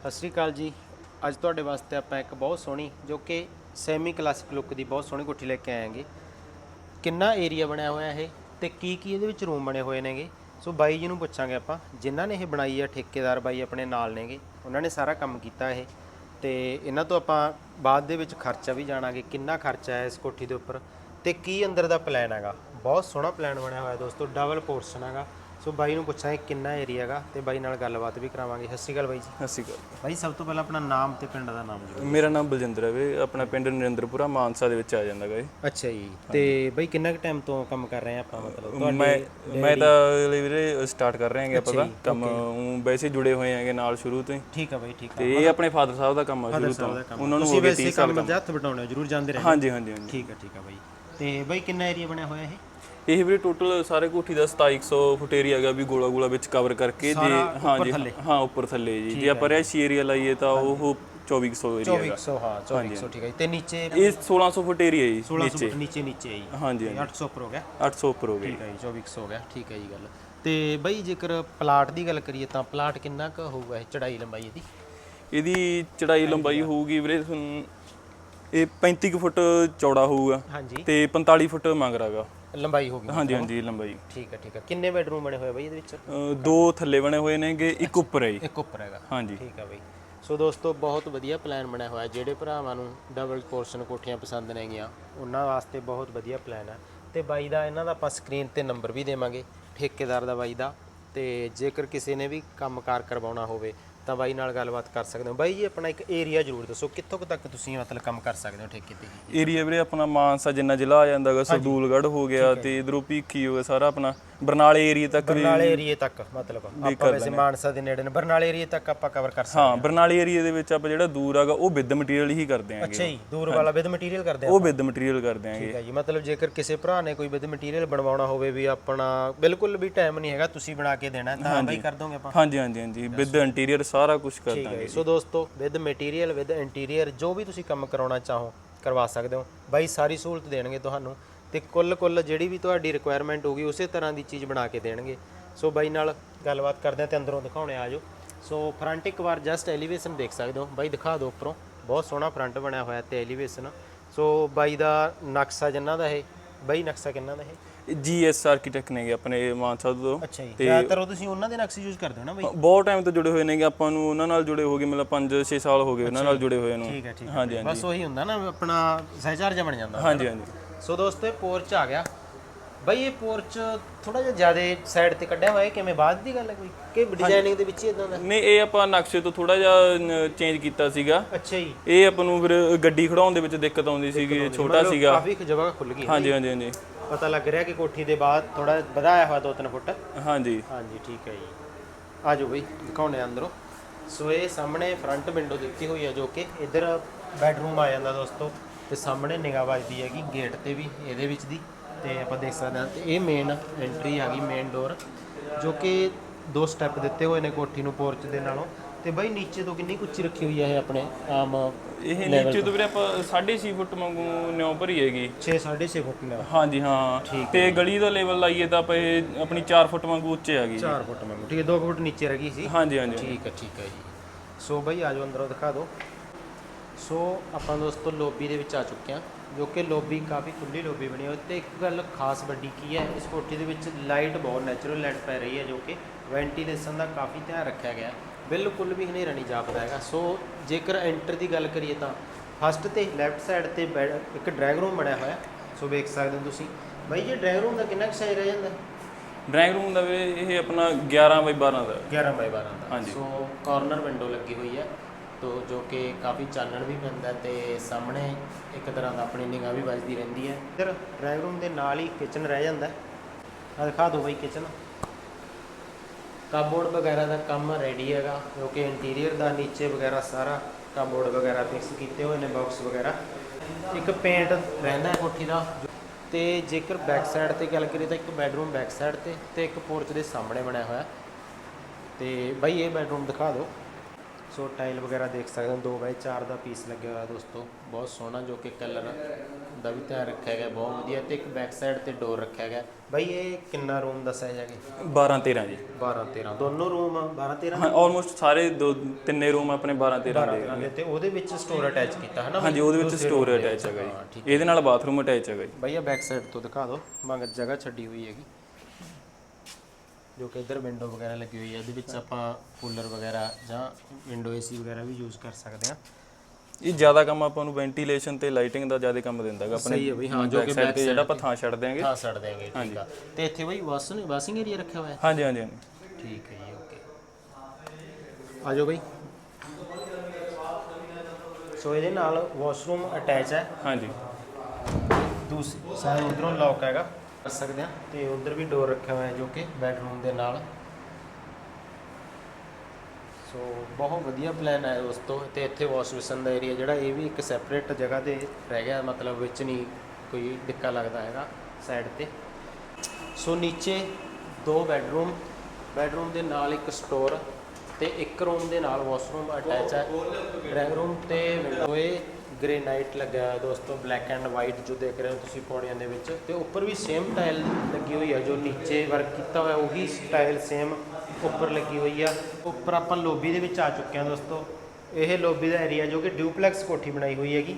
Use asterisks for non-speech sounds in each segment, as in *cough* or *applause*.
ਸਤਿ ਸ਼੍ਰੀ ਅਕਾਲ ਜੀ। ਅੱਜ ਤੁਹਾਡੇ ਵਾਸਤੇ ਆਪਾਂ ਇੱਕ ਬਹੁਤ ਸੋਹਣੀ ਜੋ ਕਿ ਸੈਮੀ ਕਲਾਸਿਕ ਲੁੱਕ ਦੀ ਬਹੁਤ ਸੋਹਣੀ ਕੋਠੀ ਲੈ ਕੇ ਆਏ ਕਿੰਨਾ ਏਰੀਆ ਬਣਿਆ ਹੋਇਆ ਇਹ ਤੇ ਕੀ ਕੀ ਇਹਦੇ ਵਿੱਚ ਰੂਮ ਬਣੇ ਹੋਏ ਨੇਗੇ? ਸੋ ਬਾਈ ਜੀ ਨੂੰ ਪੁੱਛਾਂਗੇ ਆਪਾਂ। ਜਿਨ੍ਹਾਂ ਨੇ ਇਹ ਬਣਾਈ ਆ, ਠੇਕੇਦਾਰ ਬਾਈ ਆਪਣੇ ਨਾਲ ਨੇਗੇ। ਉਹਨਾਂ ਨੇ ਸਾਰਾ ਕੰਮ ਕੀਤਾ ਇਹ। ਤੇ ਇਹਨਾਂ ਤੋਂ ਆਪਾਂ ਬਾਅਦ ਦੇ ਵਿੱਚ ਖਰਚਾ ਵੀ ਜਾਣਾਂਗੇ, ਕਿੰਨਾ ਖਰਚਾ ਹੈ ਇਸ ਕੋਠੀ ਦੇ ਉੱਪਰ। ਤੇ ਕੀ ਅੰਦਰ ਦਾ ਪਲਾਨ ਹੈਗਾ? ਬਹੁਤ ਸੋਹਣਾ ਪਲਾਨ ਬਣਿਆ ਹੋਇਆ ਦੋਸਤੋ ਡਬਲ ਪੋਰਸ਼ਨ ਹੈਗਾ। ਸੋ ਬਾਈ ਨੂੰ ਪੁੱਛਾਂਗੇ ਕਿੰਨਾ ਏਰੀਆ ਹੈਗਾ ਤੇ ਬਾਈ ਨਾਲ ਗੱਲਬਾਤ ਵੀ ਕਰਾਵਾਂਗੇ। ਸਤਿ ਸ਼੍ਰੀ ਅਕਾਲ ਬਾਈ ਜੀ। ਸਤਿ ਸ਼੍ਰੀ ਅਕਾਲ। ਬਾਈ ਸਭ ਤੋਂ ਪਹਿਲਾਂ ਆਪਣਾ ਨਾਮ ਤੇ ਪਿੰਡ ਦਾ ਨਾਮ ਜਰੂਰ। ਮੇਰਾ ਨਾਮ ਬਲਜਿੰਦਰ ਹੈ ਵੇ ਆਪਣਾ ਪਿੰਡ ਨਰਿੰਦਰਪੁਰਾ ਮਾਨਸਾ ਦੇ ਵਿੱਚ ਆ ਜਾਂਦਾ ਗਾ ਇਹ। ਅੱਛਾ ਜੀ। ਤੇ ਬਾਈ ਕਿੰਨਾ ਕੁ ਟਾਈਮ ਤੋਂ ਕੰਮ ਕਰ ਰਹੇ ਆ ਆਪਾਂ? ਮਤਲਬ ਮੈਂ ਮੈਂ ਤਾਂ ਵੀਰੇ ਸਟਾਰਟ ਕਰ ਰਹੇ ਹਾਂਗੇ ਆਪਾਂ ਦਾ ਕੰਮ ਵੈਸੇ ਜੁੜੇ ਹੋਏ ਹਾਂਗੇ ਨਾਲ ਸ਼ੁਰੂ ਤੋਂ ਹੀ। ਠੀਕ ਆ ਬਾਈ ਠੀਕ ਆ। ਤੇ ਇਹ ਆਪਣੇ ਫਾਦਰ ਸਾਹਿਬ ਦਾ ਕੰਮ ਆ ਸ਼ੁਰੂ ਤੋਂ। ਉਹਨਾਂ ਨੂੰ ਹੋ ਗਏ 30 ਸਾਲ ਕੰਮ ਦੇ ਹੱਥ ਵਟਾਉਣੇ ਜਰੂਰ ਜਾਂਦੇ ਰਹੇ ਹਾਂਜੀ ਹਾਂਜੀ ਹਾਂਜੀ। ਠੀਕ ਆ ਠੀਕ ਆ ਬਾਈ। ਤੇ ਬਾਈ ਕਿੰਨਾ ਏਰੀਆ ਬਣਿਆ ਹੋਇਆ ਇਹ? ਇਹ ਵੀਰੇ ਟੋਟਲ ਸਾਰੇ ਕੋਠੀ ਦਾ 2700 ਫੁੱਟ ਏਰੀਆ ਹੈਗਾ ਵੀ ਗੋਲਾ ਗੋਲਾ ਵਿੱਚ ਕਵਰ ਕਰਕੇ ਜੇ ਹਾਂਜੀ ਹਾਂ ਉੱਪਰ ਥੱਲੇ। ਜੀ। ਜੇ ਆਪਾਂ ਰਿਹਾਇਸ਼ੀ ਏਰੀਆ ਲਾਈਏ ਤਾਂ ਉਹ 2400 ਏਰੀਆ ਹੈਗਾ। 2400 ਹਾਂ 2400 ਠੀਕ ਹੈ ਜੀ। ਤੇ ਨੀਚੇ ਇਹ 1600 ਫੁੱਟ ਏਰੀਆ ਜੀ 1600 ਫੁੱਟ ਨੀਚੇ। ਨੀਚੇ ਹੈ ਜੀ। ਹਾਂਜੀ 800 ਉੱਪਰ ਹੋ ਗਿਆ। 800 ਉੱਪਰ ਹੋ ਗਏ ਠੀਕ ਹੈ ਜੀ 2400 ਹੋ ਗਿਆ। ਠੀਕ ਹੈ ਜੀ ਗੱਲ। ਤੇ ਬਾਈ ਜੇਕਰ ਪਲਾਟ ਦੀ ਗੱਲ ਕਰੀਏ ਤਾਂ ਪਲਾਟ ਕਿੰਨਾ ਕੁ ਹੋਊਗਾ ਇਹ ਚੜਾਈ ਲੰਬਾਈ ਇਹਦੀ? ਇਹਦੀ ਚੜਾਈ ਲੰਬਾਈ ਹੋਊਗੀ ਵੀਰੇ ਤੁਹਾਨੂੰ ਇਹ 35 ਕੁ ਫੁੱਟ ਚੌੜਾ ਹੋਊਗਾ। ਤੇ 45 ਫੁੱਟ ਮੰਗਰਾਗਾ। ਲੰਬਾਈ ਹੋਗੀ ਹਾਂਜੀ ਹਾਂਜੀ ਲੰਬਾਈ। ਠੀਕ ਹੈ ਠੀਕ ਹੈ। ਕਿੰਨੇ ਬੈਡਰੂਮ ਬਣੇ ਹੋਏ ਬਾਈ ਇਹਦੇ ਵਿੱਚ? ਅ, ਦੋ ਥੱਲੇ ਬਣੇ ਹੋਏ ਨੇਗੇ ਇੱਕ ਉੱਪਰ ਹੈ ਜੀ। ਇੱਕ ਉੱਪਰ ਹੈਗਾ। ਹਾਂਜੀ। ਠੀਕ ਹੈ ਬਈ। ਸੋ ਦੋਸਤੋ ਬਹੁਤ ਵਧੀਆ ਪਲਾਨ ਬਣਿਆ ਹੋਇਆ। ਜਿਹੜੇ ਭਰਾਵਾਂ ਨੂੰ ਡਬਲ ਪੋਰਸ਼ਨ ਕੋਠੀਆਂ ਪਸੰਦ ਨੇਗੀਆਂ ਉਹਨਾਂ ਵਾਸਤੇ ਬਹੁਤ ਵਧੀਆ ਪਲਾਨ ਹੈ। ਤੇ ਬਾਈ ਦਾ ਇਹਨਾਂ ਦਾ ਆਪਾਂ ਸਕਰੀਨ ਤੇ ਨੰਬਰ ਵੀ ਦੇਵਾਂਗੇ ਠੇਕੇਦਾਰ ਦਾ ਬਾਈ ਦਾ। ਤੇ ਜੇਕਰ ਕਿਸੇ ਨੇ ਵੀ ਕੰਮਕਾਰ ਕਰਵਾਉਣਾ ਹੋਵੇ ਤਾਂ ਬਾਈ ਨਾਲ ਗੱਲਬਾਤ ਕਰ ਸਕਦੇ ਹੋ। ਬਾਈ ਜੀ ਆਪਣਾ ਇੱਕ ਏਰੀਆ ਜ਼ਰੂਰ ਦੱਸੋ ਕਿੱਥੋਂ ਕੁ ਤੱਕ ਤੁਸੀਂ ਮਤਲਬ ਕੰਮ ਕਰ ਸਕਦੇ ਹੋ ਠੇਕੇ ਤੇ? ਏਰੀਆ ਵੀਰੇ ਆਪਣਾ ਮਾਨਸਾ ਜਿੰਨਾ ਜ਼ਿਲ੍ਹਾ ਆ ਜਾਂਦਾਗਾ ਸਰਦੂਲਗੜ੍ਹ ਹੋ ਗਿਆ ਤੇ ਇਧਰੋਂ ਭੀਖੀ ਹੋ ਗਿਆ ਸਾਰਾ ਆਪਣਾ। ਬਰਨਾਲੇ ਏਰੀਆ ਤੱਕ ਵੀ ਬਰਨਾਲੇ ਏਰੀਏ ਤੱਕ ਮਤਲਬ ਆਪਾਂ ਵੈਸੇ ਮਾਨਸਾ ਦੇ ਨੇੜੇ ਨੇ ਬਰਨਾਲੇ ਏਰੀਏ ਤੱਕ ਆਪਾਂ ਕਵਰ ਕਰ ਸਕਦੇ ਹਾਂ ਬਰਨਾਲੇ ਏਰੀਆ ਦੇ ਵਿੱਚ ਆਪਾਂ ਜਿਹੜਾ ਦੂਰ ਆਗਾ ਉਹ ਵਿਦ ਮਟੀਰੀਅਲ ਹੀ ਕਰਦੇ ਆਂਗੇ। ਅੱਛਾ ਜੀ ਦੂਰ ਵਾਲਾ ਵਿਦ ਮਟੀਰੀਅਲ ਕਰਦੇ ਆ ਉਹ ਵਿਦ ਮਟੀਰੀਅਲ ਕਰਦੇ ਆਂਗੇ। ਠੀਕ ਹੈ ਜੀ ਮਤਲਬ ਜੇਕਰ ਕਿਸੇ ਭਰਾ ਨੇ ਕੋਈ ਵਿਦ ਮਟੀਰੀਅਲ ਬਣਵਾਉਣਾ ਹੋਵੇ ਵੀ ਆਪਣਾ ਬਿਲਕੁਲ ਵੀ ਟਾਈਮ ਨਹੀਂ ਹੈਗਾ ਤੁਸੀਂ ਬਣਾ ਕੇ ਦੇਣਾ ਤਾਂ ਬਾਈ ਕਰ ਦੋਗੇ ਆਪਾਂ। ਹਾਂਜੀ ਹਾਂਜੀ ਹਾਂਜੀ ਵਿਦ ਇੰਟੀਰੀਅਰ ਸਾਰਾ ਕੁਝ ਹੈ ਜੀ। ਸੋ ਦੋਸਤੋ ਵਿਦ ਮਟੀਰੀਅਲ ਵਿਦ ਇੰਟੀਰੀਅਰ ਜੋ ਵੀ ਤੁਸੀਂ ਕੰਮ ਕਰਾਉਣਾ ਚਾਹੋ ਕਰਵਾ ਸਕਦੇ ਹੋ। ਬਾਈ ਸਾਰੀ ਸਹੂਲਤ ਦੇਣਗੇ ਤੁਹਾਨੂੰ। ਤੇ ਕੁੱਲ ਕੁੱਲ ਜਿਹੜੀ ਵੀ ਤੁਹਾਡੀ ਰਿਕੁਆਇਰਮੈਂਟ ਹੋਗੀ ਉਸੇ ਤਰ੍ਹਾਂ ਦੀ ਚੀਜ਼ ਬਣਾ ਕੇ ਦੇਣਗੇ। ਸੋ ਬਾਈ ਨਾਲ ਗੱਲਬਾਤ ਕਰਦੇ ਆ ਤੇ ਅੰਦਰੋਂ ਦਿਖਾਉਣੇ ਆ ਜਾਓ ਸੋ ਫਰੰਟ ਇੱਕ ਵਾਰ ਜਸਟ ਐਲੀਵੇਸ਼ਨ ਦੇਖ ਸਕਦੇ ਹੋ। ਬਾਈ ਦਿਖਾ ਦਿਓ ਉੱਪਰੋਂ। ਬਹੁਤ ਸੋਹਣਾ ਫਰੰਟ ਬਣਿਆ ਹੋਇਆ ਤੇ ਐਲੀਵੇਸ਼ਨ ਸੋ ਬਾਈ ਦਾ ਨਕਸ਼ਾ ਜਿੰਨਾ ਦਾ ਇਹ? ਬਾਈ ਨਕਸ਼ਾ ਕਿੰਨਾ ਦਾ ਇਹ? ਜੀਐਸ ਆਰਕੀਟੈਕਟ ਨੇਗੇ ਆਪਣੇ ਮਾਨਸਾ ਤੋਂ। ਅੱਛਾ ਜੀ। ਜ਼ਿਆਦਾਤਰ ਉਹ ਤੁਸੀਂ ਉਹਨਾਂ ਦੇ ਨਕਸ਼ੇ ਯੂਜ਼ ਕਰਦੇ ਹੋ ਨਾ ਬਾਈ? ਬਹੁਤ ਟਾਈਮ ਤੋਂ ਜੁੜੇ ਹੋਏ ਨੇਗੇ। ਆਪਾਂ ਨੂੰ ਉਹਨਾਂ ਨਾਲ ਜੁੜੇ ਹੋ ਗਏ ਮਤਲਬ 5-6 ਸਾਲ ਹੋ ਗਏ ਉਹਨਾਂ ਨਾਲ ਜੁੜੇ ਹੋਏ ਨੂੰ। ਠੀਕ ਹੈ ਠੀਕ ਹੈ। ਹਾਂਜੀ ਹਾਂਜੀ। ਬਸ ਉਹੀ ਹੁੰਦਾ ਨਾ ਆਪਣਾ ਸਹਿਚਾਰ ਜਿਹਾ ਬਣ ਜਾਂਦਾ। ਹਾਂਜੀ ਹਾਂਜੀ। ਸੋ ਦੋਸਤੋ ਇਹ ਪੋਰਚ ਆ ਗਿਆ। ਬਈ ਇਹ ਪੋਰਚ ਥੋੜਾ ਜਿਹਾ ਜ਼ਿਆਦਾ ਸਾਈਡ ਤੇ ਕੱਢਿਆ ਹੋਇਆ ਹੈ ਕਿਵੇਂ? ਬਾਅਦ ਦੀ ਗੱਲ ਹੈ ਕੋਈ? ਕਿ ਡਿਜ਼ਾਈਨਿੰਗ ਦੇ ਵਿੱਚ ਹੀ ਇਦਾਂ ਦਾ? ਨਹੀਂ ਇਹ ਆਪਾਂ ਨਕਸ਼ੇ ਤੋਂ ਥੋੜਾ ਜਿਹਾ ਚੇਂਜ ਕੀਤਾ ਸੀਗਾ। ਅੱਛਾ ਜੀ। ਇਹ ਆਪਾਂ ਨੂੰ ਫਿਰ ਗੱਡੀ ਖੜਾਉਣ ਦੇ ਵਿੱਚ ਦਿੱਕਤ ਆਉਂਦੀ ਸੀਗੀ ਛੋਟਾ ਸੀਗਾ। ਕਾਫੀ ਜਗ੍ਹਾ ਖੁੱਲ ਗਈ। ਹਾਂਜੀ ਹਾਂਜੀ ਹਾਂਜੀ। ਪਤਾ ਲੱਗ ਰਿਹਾ ਕਿ ਕੋਠੀ ਦੇ ਬਾਅਦ ਥੋੜਾ ਵਧਾਇਆ ਹੋਇਆ 2-3 ਫੁੱਟ। ਹਾਂਜੀ। ਹਾਂਜੀ ਠੀਕ ਹੈ ਜੀ। ਆ ਜਾਓ ਬਈ ਦਿਖਾਉਣੇ ਅੰਦਰੋਂ। ਸੋ ਇਹ ਸਾਹਮਣੇ ਫਰੰਟ ਵਿੰਡੋ ਦਿੱਤੀ ਹੋਈ ਹੈ ਜੋ ਕਿ ਇੱਧਰ ਬੈਡਰੂਮ ਆ ਜਾਂਦਾ ਦੋਸਤੋ। ਤੇ ਸਾਹਮਣੇ ਨਿਗਾਹ ਵੱਜਦੀ ਹੈਗੀ ਗੇਟ ਤੇ ਵੀ ਇਹਦੇ ਵਿੱਚ ਦੀ ਤੇ ਆਪਾਂ ਦੇਖ ਸਕਦੇ ਹਾਂ ਤੇ ਇਹ ਮੇਨ ਐਂਟਰੀ ਆ ਗਈ ਮੇਨ ਡੋਰ ਜੋ ਕਿ ਦੋ ਸਟੈਪ ਦਿੱਤੇ ਹੋਏ ਨੇ ਕੋਠੀ ਨੂੰ ਪੋਰਚ ਦੇ ਨਾਲੋਂ। ਤੇ ਬਈ ਨੀਚੇ ਤੋਂ ਕਿੰਨੀ ਉੱਚੀ ਰੱਖੀ ਹੋਈ ਹੈ ਇਹ ਆਪਣੇ ਆਮ ਇਹ ਨੀਚੇ ਤੋਂ? ਵੀਰੇ ਆਪਾਂ 6.5 ਫੁੱਟ ਵਾਂਗੂ ਨਿਉ ਭਰੀ ਹੈਗੀ। 6 6.5 ਫੁੱਟ ਨਾਲ। ਹਾਂਜੀ ਹਾਂ। ਤੇ ਗਲੀ ਦਾ ਲੈਵਲ ਲਾਈਏ ਤਾਂ ਆਪਾਂ ਇਹ ਆਪਣੀ 4 ਫੁੱਟ ਵਾਂਗੂ ਉੱਚੇ ਆ ਗਈ। 4 ਫੁੱਟ ਮੰਗੋ ਠੀਕ ਹੈ 2 ਫੁੱਟ ਨੀਚੇ ਰਹਿ ਗਈ ਸੀ। ਹਾਂਜੀ ਹਾਂਜੀ ਠੀਕ ਹੈ ਠੀਕ ਹੈ ਜੀ। ਸੋ ਬਈ ਆਜੋ ਅੰਦਰੋਂ ਦਿਖਾ ਦਿਓ। ਸੋ ਆਪਾਂ ਦੋਸਤੋ ਲੋਬੀ ਦੇ ਵਿੱਚ ਆ ਚੁੱਕੇ ਹਾਂ ਜੋ ਕਿ ਲੋਬੀ ਕਾਫੀ ਖੁੱਲੀ ਲੋਬੀ ਬਣੀ ਹੋਈ ਤੇ ਇੱਕ ਗੱਲ ਖਾਸ ਵੱਡੀ ਕੀ ਹੈ ਇਸ ਕੋਠੀ ਦੇ ਵਿੱਚ ਲਾਈਟ ਬਹੁਤ ਨੈਚੁਰਲ ਲਾਈਟ ਪੈ ਰਹੀ ਹੈ ਜੋ ਕਿ ਵੈਂਟੀਲੇਸ਼ਨ ਦਾ ਕਾਫੀ ਧਿਆਨ ਰੱਖਿਆ ਗਿਆ। ਬਿਲਕੁਲ ਵੀ ਹਨੇਰਾ ਨਹੀਂ ਜਾਪਦਾ ਹੈਗਾ। ਸੋ ਜੇਕਰ ਐਂਟਰ ਦੀ ਗੱਲ ਕਰੀਏ ਤਾਂ ਫਸਟ ਤੇ ਲੈਫਟ ਸਾਈਡ ਤੇ ਬੈਡ- ਇੱਕ ਡਰਾਇੰਗ ਰੂਮ ਬਣਿਆ ਹੋਇਆ ਸੋ ਵੇਖ ਸਕਦੇ ਹੋ ਤੁਸੀਂ। ਬਾਈ ਜੀ ਡਰਾਇੰਗ ਰੂਮ ਦਾ ਕਿੰਨਾ ਕੁ ਸਾਈਜ਼ ਰਹਿ ਜਾਂਦਾ? ਡਰਾਇੰਗ ਰੂਮ ਦਾ ਵੀਰੇ ਇਹ ਆਪਣਾ 11 ਬਾਈ 12 ਦਾ 11 ਬਾਈ 12 ਦਾ। ਹਾਂਜੀ। ਸੋ ਕਾਰਨਰ ਵਿੰਡੋ ਲੱਗੀ ਹੋਈ ਹੈ। ਤੋ ਜੋ ਕਿ ਕਾਫੀ ਚਾਨਣ ਵੀ ਪੈਂਦਾ ਤੇ ਸਾਹਮਣੇ ਇੱਕ ਤਰ੍ਹਾਂ ਦਾ ਆਪਣੀ ਨਿਗਾਹ ਵੀ ਵੱਜਦੀ ਰਹਿੰਦੀ ਹੈ। ਇੱਧਰ ਡਰਾਇੰਗ ਰੂਮ ਦੇ ਨਾਲ ਹੀ ਕਿਚਨ ਰਹਿ ਜਾਂਦਾ ਹੈ। ਆ ਦਿਖਾ ਦਿਓ ਬਈ ਕਿਚਨ। ਕਾਬੋਰਡ ਵਗੈਰਾ ਦਾ ਕੰਮ ਰੈਡੀ ਹੈਗਾ ਜੋ ਕਿ ਇੰਟੀਰੀਅਰ ਦਾ ਨੀਚੇ ਵਗੈਰਾ ਸਾਰਾ ਕਾਬੋਰਡ ਵਗੈਰਾ ਫਿਕਸ ਕੀਤੇ ਹੋਏ ਨੇ ਬਾਕਸ ਵਗੈਰਾ। ਇੱਕ ਪੇਂਟ ਰਹਿੰਦਾ ਕੋਠੀ ਦਾ ਤੇ ਜੇਕਰ ਬੈਕ ਸਾਈਡ ਤੇ ਗੱਲ ਕਰੀਏ ਤਾਂ ਇੱਕ ਬੈਡਰੂਮ ਬੈਕ ਸਾਈਡ ਤੇ ਤੇ ਇੱਕ ਪੋਰਚ ਦੇ ਸਾਹਮਣੇ ਬਣਿਆ ਹੋਇਆ। ਤੇ ਬਾਈ ਇਹ ਬੈਡਰੂਮ ਦਿਖਾ ਦਿਓ। ਸੋ ਟਾਈਲ ਵਗੈਰਾ ਦੇਖ ਸਕਦੇ ਹੋ। 2x4 ਦਾ ਪੀਸ ਲੱਗਿਆ ਹੋਇਆ ਦੋਸਤੋ। ਬਹੁਤ ਸੋਹਣਾ ਜੋ ਕਿ ਕਲਰ ਦਾ ਵੀ ਧਿਆਨ ਰੱਖਿਆ ਗਿਆ। ਬਹੁਤ ਵਧੀਆ ਤੇ ਇੱਕ ਬੈਕ ਸਾਈਡ ਤੇ ਡੋਰ ਰੱਖਿਆ ਗਿਆ। ਬਾਈ ਇਹ ਕਿੰਨਾ ਰੂਮ ਦੱਸਿਆ ਜਾਗੇ 12 13 ਜੀ। 12 13 ਦੋਨੋਂ ਰੂਮ 12 13 ਹਾਂ ਆਲਮੋਸਟ ਸਾਰੇ ਦੋ ਤਿੰਨੇ ਰੂਮ ਆਪਣੇ 12 13 ਦੇ ਤੇ ਉਹਦੇ ਵਿੱਚ ਸਟੋਰ ਅਟੈਚ ਕੀਤਾ ਹੈ ਨਾ ਹਾਂਜੀ ਉਹਦੇ ਵਿੱਚ ਸਟੋਰ ਅਟੈਚ ਹੈਗਾ ਜੀ। ਇਹਦੇ ਨਾਲ ਬਾਥਰੂਮ ਅਟੈਚ ਹੈਗਾ ਜੀ। ਭਈਆ ਬੈਕ ਸਾਈਡ ਤੋਂ ਦਿਖਾ ਦਿਓ। ਮਗਰ ਜਗ੍ਹਾ ਛੱਡੀ ਹੋਈ ਹੈਗੀ। ਜੋ ਕਿ ਇੱਧਰ ਵਿੰਡੋ ਵਗੈਰਾ ਲੱਗੀ ਹੋਈ ਹੈ ਇਹਦੇ ਵਿੱਚ ਆਪਾਂ ਕੂਲਰ ਵਗੈਰਾ ਜਾਂ ਵਿੰਡੋ ਏਸੀ ਵਗੈਰਾ ਵੀ ਯੂਜ਼ ਕਰ ਸਕਦੇ ਹਾਂ। ਇਹ ਜ਼ਿਆਦਾ ਕੰਮ ਆਪਾਂ ਨੂੰ ਵੈਂਟੀਲੇਸ਼ਨ ਤੇ ਲਾਈਟਿੰਗ ਦਾ ਜ਼ਿਆਦਾ ਕੰਮ ਦਿੰਦਾ ਹੈਗਾ ਆਪਣੇ ਸਹੀ ਹੈ ਬਈ ਹਾਂ ਜੋ ਕਿ ਸਾਈਡ ਤੇ ਜਿਹੜਾ ਆਪਾਂ ਥਾਂ ਛੱਡ ਦਿਆਂਗੇ। ਹਾਂ ਛੱਡ ਦੇਂਗੇ ਠੀਕ ਆ। ਤੇ ਇੱਥੇ ਬਈ ਵਾਸ਼ਨ ਵਾਸ਼ਿੰਗ ਏਰੀਆ ਰੱਖਿਆ ਹੋਇਆ ਹੈ? ਹਾਂਜੀ ਹਾਂਜੀ ਹਾਂਜੀ। ਠੀਕ ਹੈ ਜੀ ਓਕੇ ਆ ਜਾਓ ਬਈ। ਸੋ ਇਹਦੇ ਨਾਲ ਵਾਸ਼ਰੂਮ ਅਟੈਚ ਹੈ। ਹਾਂਜੀ। ਦੂਸਰੀ ਸਾਈਡ ਉਧਰੋਂ ਲੌਕ ਹੈਗਾ। ਕਰ ਸਕਦੇ ਆ। ਤੇ ਉਧਰ ਵੀ ਡੋਰ ਰੱਖਿਆ ਹੋਇਆ ਜੋ ਕਿ ਬੈਡਰੂਮ ਦੇ ਨਾਲ। ਸੋ ਬਹੁਤ ਵਧੀਆ ਪਲਾਨ ਹੈ ਦੋਸਤੋ ਤੇ। ਇੱਥੇ ਵਾਸ਼ ਬੇਸਨ ਦਾ ਏਰੀਆ ਜਿਹੜਾ, ਇਹ ਵੀ ਇੱਕ ਸੈਪਰੇਟ ਜਗ੍ਹਾ ਤੇ ਰਹਿ ਗਿਆ, ਮਤਲਬ ਵਿੱਚ ਨਹੀਂ ਕੋਈ ਡਿੱਕਾ ਲੱਗਦਾ ਹੈਗਾ ਸਾਈਡ ਤੇ। ਸੋ ਨੀਚੇ ਦੋ ਬੈਡਰੂਮ ਬੈਡਰੂਮ ਦੇ ਨਾਲ ਇੱਕ ਸਟੋਰ ਤੇ ਇੱਕ ਰੂਮ ਦੇ ਨਾਲ ਵਾਸ਼ਰੂਮ ਅਟੈਚ ਹੈ। ਡਰਾਇੰਗ ਰੂਮ ਤੇ ਵਿੰਡੋਏ ਗ੍ਰੇਨਾਈਟ ਲੱਗਿਆ ਹੋਇਆ, ਦੋਸਤੋ ਬਲੈਕ ਐਂਡ ਵਾਈਟ ਜੋ ਦੇਖ ਰਹੇ ਹੋ ਤੁਸੀਂ ਪੌੜੀਆਂ ਦੇ ਵਿੱਚ, ਤੇ ਉੱਪਰ ਵੀ ਸੇਮ ਟਾਈਲ ਲੱਗੀ ਹੋਈ ਹੈ ਜੋ ਨੀਚੇ ਵਰਕ ਕੀਤਾ ਹੋਇਆ, ਉਹੀ ਸਟਾਈਲ ਸੇਮ ਉੱਪਰ ਲੱਗੀ ਹੋਈ ਆ। ਉੱਪਰ ਆਪਾਂ ਲੋਬੀ ਦੇ ਵਿੱਚ ਆ ਚੁੱਕੇ ਹਾਂ ਦੋਸਤੋ। ਇਹ ਲੋਬੀ ਦਾ ਏਰੀਆ ਜੋ ਕਿ ਡਿਊਪਲੈਕਸ ਕੋਠੀ ਬਣਾਈ ਹੋਈ ਹੈਗੀ।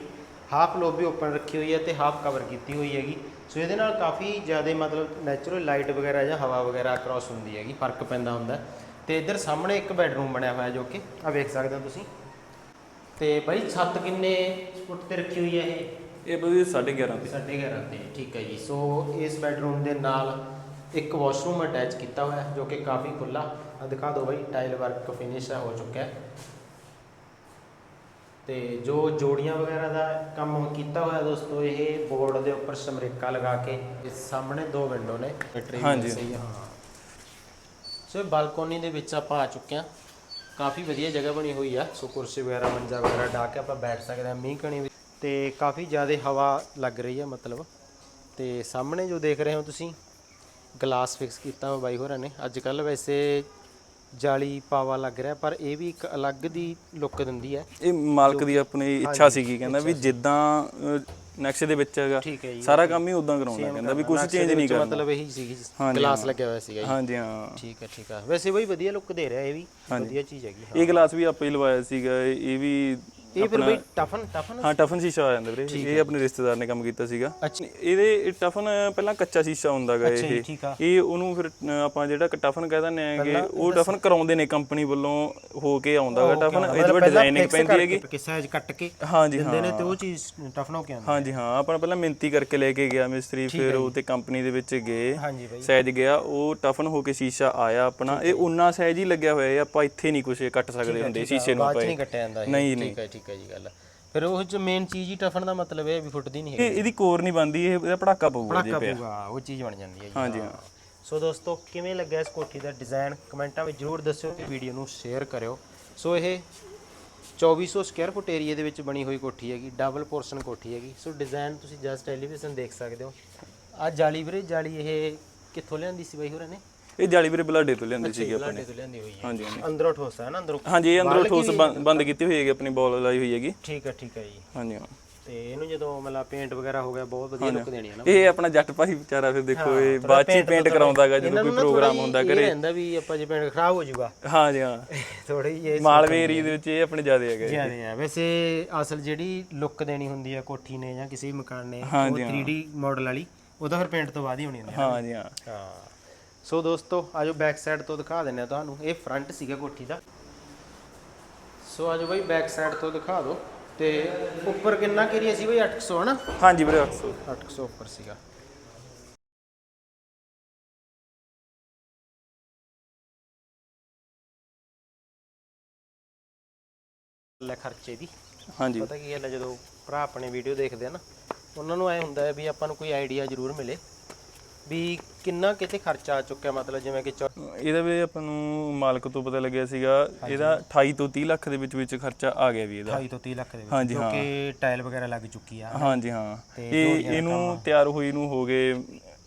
ਹਾਫ ਲੋਬੀ ਓਪਨ ਰੱਖੀ ਹੋਈ ਹੈ ਤੇ ਹਾਫ ਕਵਰ ਕੀਤੀ ਹੋਈ ਹੈਗੀ। ਸੋ ਇਹਦੇ ਨਾਲ ਕਾਫੀ ਜ਼ਿਆਦਾ ਮਤਲਬ ਨੈਚੁਰਲ ਲਾਈਟ ਵਗੈਰਾ ਜਾਂ ਹਵਾ ਵਗੈਰਾ ਕ੍ਰਾਸ ਹੁੰਦੀ ਹੈਗੀ, ਫ਼ਰਕ ਪੈਂਦਾ ਹੁੰਦਾ। ਹੈ। ਤੇ ਇੱਧਰ ਸਾਹਮਣੇ ਇੱਕ ਬੈਡਰੂਮ ਬਣਿਆ ਹੋਇਆ ਜੋ ਕਿ ਆ ਵੇਖ ਸਕਦੇ ਹੋ ਤੁਸੀਂ। ਤੇ ਬਾਈ ਛੱਤ ਕਿੰਨੇ ਫੁੱਟ ਤੇ ਰੱਖੀ ਹੋਈ ਹੈ ਇਹ? ਇਹ ਬਈ 11.5 ਤੇ। ਸਾਢੇ 11 ਤੇ ਠੀਕ ਹੈ ਜੀ। ਸੋ ਇਸ ਬੈਡਰੂਮ ਦੇ ਨਾਲ ਇੱਕ ਵਾਸ਼ਰੂਮ ਅਟੈਚ ਕੀਤਾ ਹੋਇਆ ਹੈ, ਜੋ ਕਿ ਕਾਫੀ ਖੁੱਲਾ ਆ ਦਿਖਾ ਦਿਓ ਬਾਈ ਟਾਈਲ ਵਰਕ ਫਿਨਿਸ਼ ਹੋ ਚੁੱਕਿਆ ਹੈ। ਤੇ ਜੋ ਜੋੜੀਆਂ ਵਗੈਰਾ ਦਾ ਕੰਮ ਕੀਤਾ ਹੋਇਆ ਦੋਸਤੋ ਇਹ ਬੋਰਡ ਦੇ ਉੱਪਰ ਸਮਰੇਕਾ ਲਗਾ ਕੇ ਇਸ ਸਾਹਮਣੇ ਦੋ ਵਿੰਡੋ ਨੇ। ਹਾਂਜੀ। ਸਹੀ ਹੈ, ਸੋ ਬਾਲਕੋਨੀ ਦੇ ਵਿੱਚ ਆਪਾਂ ਆ ਚੁੱਕੇ ਹਾਂ। ਕਾਫੀ ਵਧੀਆ ਜਗ੍ਹਾ ਬਣੀ ਹੋਈ ਆ। ਸੋ ਕੁਰਸੀ ਵਗੈਰਾ ਮੰਜਾ ਵਗੈਰਾ ਢਾ ਕੇ ਆਪਾਂ ਬੈਠ ਸਕਦੇ ਹਾਂ ਮੀਂਹ ਕਣੀ ਵੀ। ਤੇ ਕਾਫੀ ਜ਼ਿਆਦਾ ਹਵਾ ਲੱਗ ਰਹੀ ਹੈ ਮਤਲਬ। ਤੇ ਸਾਹਮਣੇ ਜੋ ਦੇਖ ਰਹੇ ਹੋ ਤੁਸੀਂ ਗਲਾਸ ਫਿਕਸ ਕੀਤਾ ਹੋਇਆ ਬਾਈ ਹੋਰਾਂ ਨੇ। ਅੱਜ ਕੱਲ ਵੈਸੇ ਜਾਲੀ ਪਾਵਾ ਲੱਗ ਰਿਹਾ ਪਰ ਇਹ ਵੀ ਇੱਕ ਅਲੱਗ ਦੀ ਲੁੱਕ ਦਿੰਦੀ ਹੈ। ਇਹ ਮਾਲਕ ਦੀ ਆਪਣੀ ਇੱਛਾ ਸੀਗੀ ਕਹਿੰਦਾ ਵੀ ਜਿੱਦਾਂ ਨਕਸ਼ੇ ਦੇ ਵਿੱਚ ਹੈਗਾ। ਠੀਕ ਹੈ ਜੀ ਸਾਰਾ ਕੰਮ ਹੀ ਉਦਾਂ ਕਰਾਉਣਾ ਕਹਿੰਦਾ ਵੀ ਕੁਝ ਚੇਂਜ ਨਹੀਂ ਕਰਨਾ। ਮਤਲਬ ਇਹੀ ਸੀਗੀ ਗਲਾਸ ਲੱਗਿਆ ਹੋਇਆ ਸੀਗਾ ਜੀ। ਹਾਂਜੀ ਹਾਂ। ਠੀਕ ਹੈ ਠੀਕ ਹੈ। ਵੈਸੇ ਬਈ ਵਧੀਆ ਲੁੱਕ ਦੇ ਰਿਹਾ ਇਹ ਵੀ। ਵਧੀਆ ਚੀਜ਼ ਹੈਗੀ ਇਹ ਗਲਾਸ ਵੀ ਆਪੇ ਹੀ ਲਵਾਇਆ ਸੀਗਾ ਇਹ ਵੀ ਇਹ ਫਿਰ ਬਈ ਟਫਨ ਟਫਨ ਹਾਂ ਟਫਨ ਸ਼ੀਸ਼ਾ ਆ ਜਾਂਦਾ ਵੀਰੇ। ਇਹ ਆਪਣੇ ਰਿਸ਼ਤੇਦਾਰ ਨੇ ਕੰਮ ਕੀਤਾ ਸੀਗਾ। ਇਹਦੇ ਇਹ ਟਫਨ ਪਹਿਲਾਂ ਕੱਚਾ ਸ਼ੀਸ਼ਾ ਹੁੰਦਾਗਾ ਇਹ। ਇਹ ਉਹਨੂੰ ਫਿਰ ਆਪਾਂ ਜਿਹੜਾ ਟਫਨ ਕਹਿ ਦਿੰਦੇ ਆਂਗੇ ਉਹ ਟਫਨ ਕਰਾਉਂਦੇ ਨੇ ਕੰਪਨੀ ਵੱਲੋਂ ਹੋ ਕੇ ਆਉਂਦਾਗਾ ਟਫਨ। ਇਹਦੇ ਵਿੱਚ ਡਿਜ਼ਾਈਨਿੰਗ ਪੈਂਦੀ ਹੈਗੀ। ਕਿ ਸਾਈਜ਼ ਕੱਟ ਕੇ ਹਾਂਜੀ ਦਿੰਦੇ ਨੇ ਤੇ ਉਹ ਚੀਜ਼ ਟਫਨ ਹੋ ਕੇ ਆਉਂਦੀ ਹਾਂਜੀ ਹਾਂ ਆਪਾਂ ਪਹਿਲਾਂ ਮਿੰਤੀ ਕਰਕੇ ਲੈ ਕੇ ਗਿਆ ਮਿਸਤਰੀ ਫਿਰ ਉਹ ਤੇ ਕੰਪਨੀ ਦੇ ਵਿੱਚ ਗਏ ਸਾਈਜ਼ ਗਿਆ ਉਹ ਟਫਨ ਹੋ ਕੇ ਸ਼ੀਸ਼ਾ ਆਇਆ ਆਪਣਾ। ਇਹ ਉਨਾ ਸਾਈਜ਼ ਹੀ ਲੱਗਿਆ ਹੋਇਆ ਹੈ ਆਪਾਂ ਇੱਥੇ ਨਹੀਂ ਕੁਝ ਕੱਟ ਸਕਦੇ ਹੁੰਦੇ ਸ਼ੀਸ਼ੇ ਨੂੰ ਪਏ ਨਹੀਂ ਕੱਟਿਆ ਜਾਂਦਾ। ਨਹੀਂ, ਨਹੀਂ। ਠੀਕ ਹੈ ਜੀ ਗੱਲ। ਫਿਰ ਉਹ ਚ ਮੇਨ ਚੀਜ਼ ਹੀ ਟਫਨ ਦਾ ਮਤਲਬ ਇਹ ਹੈ ਵੀ ਫੁੱਟਦੀ ਨਹੀਂ ਹੈਗੀ। ਇਹ ਇਹਦੀ ਕੋਰ ਨਹੀਂ ਬੰਦੀ ਇਹ ਇਹਦਾ ਪੜਾਕਾ ਪਊਗਾ ਜੇ ਪੜਾਕਾ ਪਿਆ। ਪਊਗਾ ਉਹ ਚੀਜ਼ ਬਣ ਜਾਂਦੀ ਹੈ ਜੀ। ਹਾਂਜੀ ਹਾਂ। ਸੋ ਦੋਸਤੋ ਕਿਵੇਂ ਲੱਗਿਆ ਇਸ ਕੋਠੀ ਦਾ ਡਿਜ਼ਾਈਨ ਕਮੈਂਟਾਂ ਵਿੱਚ ਜਰੂਰ ਦੱਸਿਓ ਤੇ ਵੀਡੀਓ ਨੂੰ ਸ਼ੇਅਰ ਕਰਿਓ। ਸੋ ਇਹ 2400 ਸਕੁਅਰ ਫੁੱਟ ਏਰੀਆ ਦੇ ਵਿੱਚ ਬਣੀ ਹੋਈ ਕੋਠੀ ਹੈਗੀ ਡਬਲ ਪੋਰਸ਼ਨ ਕੋਠੀ ਹੈਗੀ। ਸੋ ਡਿਜ਼ਾਈਨ ਤੁਸੀਂ ਜਸਟ ਟੈਲੀਵਿਜ਼ਨ ਦੇਖ ਸਕਦੇ ਹੋ। ਆ ਜਾਲੀ ਵੀਰੇ ਜਾਲੀ ਇਹ ਕਿੱਥੋਂ ਲਿਆਂਦੀ ਸੀ ਬਾਈ ਹੋਰਾਂ ਨੇ? ਇਹ ਜਾਲੀ ਵੀਰੇ ਬਲਾਡੇ ਤੋਂ ਲਿਆਂਦੀ ਸੀਗੀ ਆਪਣੇ। ਬਲਾਡੇ ਤੋਂ ਲਿਆਂਦੀ ਹੋਈ ਹੈ। ਹਾਂਜੀ ਹਾਂਜੀ। ਅੰਦਰੋਂ ਠੋਸ ਹੈ ਨਾ ਅੰਦਰੋਂ? ਹਾਂਜੀ ਇਹ ਅੰਦਰੋਂ ਠੋਸ ਬੰਦ- ਬੰਦ ਕੀਤੀ ਹੋਈ ਹੈਗੀ ਆਪਣੀ ਬੋਲ ਲਾਈ ਹੋਈ ਹੈਗੀ। ਠੀਕ ਹੈ ਠੀਕ ਹੈ ਜੀ। ਹਾਂਜੀ ਹਾਂ। ਤੇ ਇਹਨੂੰ ਜਦੋਂ ਮਤਲਬ ਪੇਂਟ ਵਗੈਰਾ ਹੋ ਗਿਆ ਬਹੁਤ ਵਧੀਆ ਲੁੱਕ ਦੇਣੀ ਹੈ ਨਾ। ਇਹ ਆਪਣਾ ਜੱਟ ਭਾਈ ਵਿਚਾਰਾ ਫਿਰ ਦੇਖੋ ਇਹ ਬਾਅਦ ਚ ਪੇਂਟ ਕਰਾਉਂਦਾਗਾ ਜਦੋਂ ਕੋਈ ਪ੍ਰੋਗਰਾਮ ਹੁੰਦਾ ਇਹ ਰਹਿੰਦਾ ਵੀ ਆਪਾਂ ਜੇ ਪੇਂਟ ਖਰਾਬ ਹੋ ਜਾਊਗਾ। ਹਾਂਜੀ ਹਾਂ। *laughs* ਥੋੜੀ ਜਿਹੀ ਮਾਲਵੇ ਏਰੀਆ ਦੇ ਵਿੱਚ ਇਹ ਆਪਣੇ ਜ਼ਿਆਦਾ ਹੈਗਾ ਜੀ। ਜਿਆਦੇ ਆ। ਵੈਸੇ ਅਸਲ ਜਿਹੜੀ ਲੁੱਕ ਦੇਣੀ ਹੁੰਦੀ ਹੈ ਕੋਠੀ ਨੇ ਜਾਂ ਕਿਸੇ ਵੀ ਮਕਾਨ ਨੇ ਉਹ ਹਾਂਜੀ, 3D ਮਾਡਲ ਵਾਲੀ ਉਹਦਾ ਫਿਰ ਪੇਂਟ ਤੋਂ ਬਾਅਦ ਹੀ ਹੋਣੀ ਹੁੰਦੀ ਹੈ ਹਾਂਜੀ ਹਾਂ। ਹਾਂ। ਸੋ ਦੋਸਤੋ ਆਜੋ ਬੈਕ ਸਾਈਡ ਤੋਂ ਦਿਖਾ ਦਿੰਨੇ ਆ ਤੁਹਾਨੂੰ। ਇਹ ਫਰੰਟ ਸੀਗਾ ਕੋਠੀ ਦਾ। ਸੋ ਆਜੋ ਬਾਈ ਬੈਕ ਸਾਈਡ ਤੋਂ ਦਿਖਾ ਦਿਓ। ਤੇ ਉੱਪਰ ਕਿੰਨਾ ਏਰੀਆ ਸੀ ਬਾਈ? 800 ਹਨਾ? ਹਾਂਜੀ ਵੀਰੇ 800 800 ਉੱਪਰ ਸੀਗਾ। ਲੈ ਖਰਚੇ ਦੀ। ਹਾਂਜੀ। ਪਤਾ ਕੀ ਗੱਲ ਹੈ ਜਦੋਂ ਭਰਾ ਆਪਣੇ ਵੀਡੀਓ ਦੇਖਦੇ ਆ ਨਾ ਉਹਨਾਂ ਨੂੰ ਐ ਹੁੰਦਾ ਹੈ ਵੀ ਆਪਾਂ ਨੂੰ ਕੋਈ ਆਈਡੀਆ ਜ਼ਰੂਰ ਮਿਲੇ। ਵੀ ਕਿੰਨਾ ਕਿਤੇ ਖਰਚਾ ਆ ਚੁੱਕਿਆ? ਮਤਲਬ ਜਿਵੇਂ ਕਿ ਚੌ- ਇਹਦਾ ਵੀ ਆਪਾਂ ਨੂੰ ਮਾਲਕ ਤੋਂ ਪਤਾ ਲੱਗਿਆ ਸੀਗਾ ਇਹਦਾ 28 ਤੋਂ 30 ਲੱਖ ਦੇ ਵਿੱਚ ਵਿੱਚ ਖਰਚਾ ਆ ਗਿਆ ਵੀ ਇਹਦਾ। 28 ਤੋਂ 30 ਲੱਖ ਦੇ ਵਿੱਚ ਹਾਂਜੀ, ਕਿਉਂਕਿ ਟਾਇਲ ਵਗੈਰਾ ਲੱਗ ਚੁੱਕੀ ਆ। ਹਾਂਜੀ ਹਾਂ। ਤੇ ਇਹ ਇਹਨੂੰ ਤਿਆਰ ਹੋਈ ਨੂੰ ਹੋ ਗਏ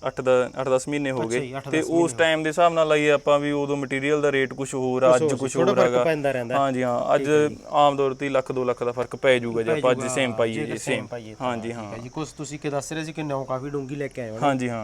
8 ਦਾ 8-10 ਮਹੀਨੇ ਹੋ ਅੱਛਾ ਜੀ, ਗਏ ਅੱਠ ਤੇ ਉਸ ਟਾਈਮ ਦੇ ਹਿਸਾਬ ਨਾਲ ਲਾਈਏ ਆਪਾਂ ਵੀ ਉਦੋਂ ਮਟੀਰੀਅਲ ਦਾ ਰੇਟ ਕੁਝ ਹੋਰ ਆ, ਅੱਜ ਕੁਝ ਥੋੜਾ ਹੋਰ ਫ਼ਰਕ ਹੈਗਾ। ਪੈਂਦਾ ਰਹਿੰਦਾ। ਹਾਂਜੀ ਹਾਂ। ਅੱਜ ਆਮ ਤੌਰ ਤੇ ਲੱਖ 2 ਲੱਖ ਦਾ ਫ਼ਰਕ ਪੈ ਜਾਊਗਾ ਜੇ ਆਪਾਂ ਅੱਜ ਸੇਮ ਪਾਈਏ ਜੀ ਸੇਮ ਹਾਂਜੀ ਹਾਂ ਠੀਕ ਹੈ ਜੀ। ਕੁਝ ਤੁਸੀਂ ਕਿ ਦੱਸ ਰਹੇ ਸੀ ਕਿ ਨੌ ਕਾਫੀ ਡੂੰਗੀ ਲੈ ਕੇ ਆਏ ਹੋ ਨਾ। ਹਾਂਜੀ ਹਾਂ।